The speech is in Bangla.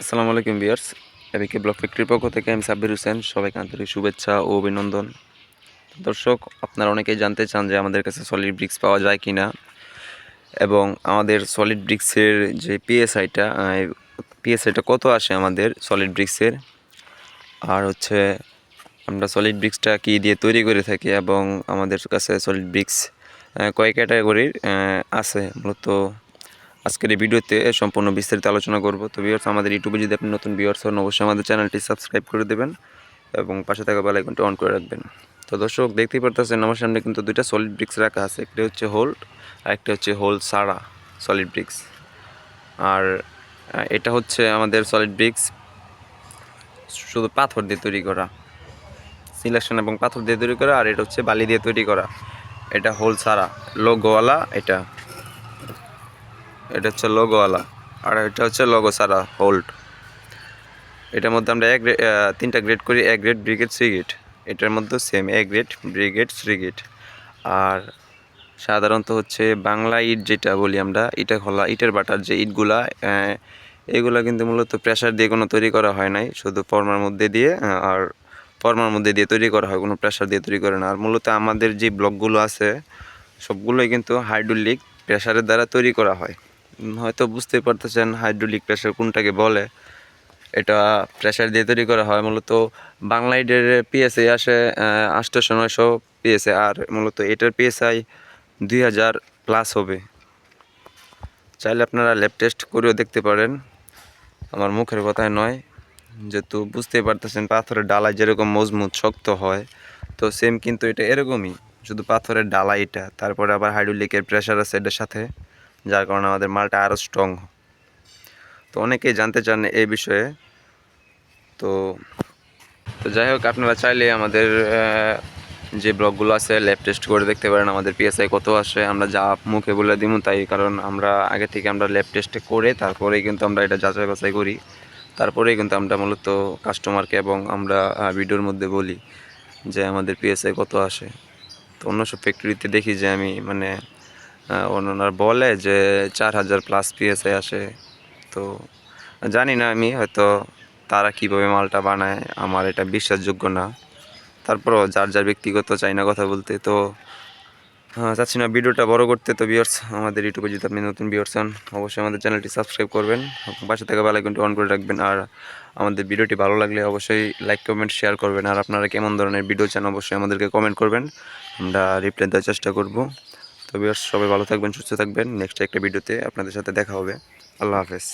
আসসালামু আলাইকুম বিয়ার্স এবিকে ব্লক ফ্যাক্টরির পক্ষ থেকে আমি সাব্বির হোসেন, সবাইকে আন্তরিক শুভেচ্ছা ও অভিনন্দন। দর্শক, আপনারা অনেকেই জানতে চান যে আমাদের কাছে সলিড ব্রিক্স পাওয়া যায় কি না এবং আমাদের সলিড ব্রিক্সের যে পিএসআইটা পিএসআইটা কত আসে আমাদের সলিড ব্রিক্সের আর হচ্ছে, আমরা সলিড ব্রিক্সটা কী দিয়ে তৈরি করে থাকি এবং আমাদের কাছে সলিড ব্রিক্স কয় ক্যাটাগরির আছে? মূলত আজকের এই ভিডিওতে সম্পূর্ণ বিস্তারিত আলোচনা করব। তো ভিউয়ার্স আমাদের ইউটিউবে যদি আপনি নতুন ভিউয়ার্স হন, অবশ্যই আমাদের চ্যানেলটি সাবস্ক্রাইব করে দেবেন এবং পাশে থাকা বেল আইকনটি অন করে রাখবেন। তো দর্শক, দেখতেই পারতেছেন আমার সামনে কিন্তু দুইটা সলিড ব্রিক্স রাখা আছে। একটা হচ্ছে হোল্ড আর একটা হচ্ছে হোল সারা সলিড ব্রিক্স আর এটা হচ্ছে আমাদের সলিড ব্রিক্স শুধু পাথর দিয়ে তৈরি করা। সিলেকশন এবং পাথর দিয়ে তৈরি করা আর এটা হচ্ছে বালি দিয়ে তৈরি করা। এটা হোল সারা লোগোওয়ালা এটা। এটা হচ্ছে লোগোওয়ালা আর এটা হচ্ছে লগো সারা হোল্ড এটার মধ্যে আমরা এক তিনটা গ্রেড করি, এক গ্রেড ব্রিগেড গ্রেড এটার মধ্যে সেম এক গ্রেড ব্রিগেড থ্রি গ্রেড আর সাধারণত হচ্ছে বাংলা ইট যেটা বলি আমরা, ইটা খোলা ইটের বাটার যে ইটগুলা এগুলা কিন্তু মূলত প্রেশার দিয়ে কোনো তৈরি করা হয় নাই, শুধু ফর্মার মধ্যে দিয়ে আর ফর্মার মধ্যে দিয়ে তৈরি করা হয়, কোনো প্রেশার দিয়ে তৈরি করে না। আর মূলত আমাদের যে ব্লকগুলো আছে, সবগুলোই কিন্তু হাইড্রোলিক প্রেশারের দ্বারা তৈরি করা হয়। হয়তো বুঝতেই পারতেছেন হাইড্রোলিক প্রেশার কোনটাকে বলে। এটা প্রেশার দিয়ে তৈরি করা হয়, মূলত বাংলাইডের পিএসএ আসে আটশোশো নয়শো পিএসএ আর মূলত এটার পিএসআই দুই হাজার প্লাস হবে। চাইলে আপনারা ল্যাব টেস্ট করেও দেখতে পারেন। আমার মুখের কথায় নয়, যেহেতু বুঝতেই পারতেছেন পাথরের ডালায় যেরকম মজবুত, শক্ত হয়, তো সেম কিন্তু এটা এরকমই, শুধু পাথরের ডালা এটা। তারপরে আবার হাইড্রোলিকের প্রেশার আছে এটার সাথে। যার কারণে আমাদের মালটা আরও স্ট্রং তো অনেকেই জানতে চান এই বিষয়ে। তো তো যাই হোক, আপনারা চাইলে আমাদের যে ব্লগগুলো আছে ল্যাব টেস্ট করে দেখতে পারেন। আমাদের পিএসআই কত আসে, আমরা যা মুখে বলে দিব তাই, কারণ আমরা আগে থেকে আমরা ল্যাব টেস্টে করে তারপরেই কিন্তু আমরা এটা যাচাই বাছাই করি। তারপরেই কিন্তু আমরা মূলত কাস্টমারকে এবং আমরা ভিডিওর মধ্যে বলি যে আমাদের পিএসআই কত আসে। তো অন্য সব ফ্যাক্টরিতে দেখি যে আমি মানে ওনারা বলে যে চার হাজার প্লাস পিএসআই আসে। তো জানি না আমি হয়তো তারা কীভাবে মালটা বানায় আমার এটা বিশ্বাসযোগ্য না। তারপরও যার যার ব্যক্তিগত চাই না কথা বলতে তো আহ, চাচ্ছি না ভিডিওটা বড় করতে। তো বিয়ার্স আমাদের ইউটিউবে যদি আপনি নতুন বিয়ার্স হন অবশ্যই আমাদের চ্যানেলটি সাবস্ক্রাইব করবেন। পাশে থাকা বেলাইকনটি অন করে রাখবেন। আর আমাদের ভিডিওটি ভালো লাগলে অবশ্যই লাইক কমেন্ট শেয়ার করবেন। আর আপনারা কেমন ধরনের ভিডিও চান অবশ্যই আমাদেরকে কমেন্ট করবেন। আমরা রিপ্লাই দেওয়ার চেষ্টা করব। তো বিয়ার্স সবাই ভালো থাকবেন, সুস্থ থাকবেন। নেক্সট একটা ভিডিওতে আপনাদের সাথে দেখা হবে। আল্লাহ হাফেজ।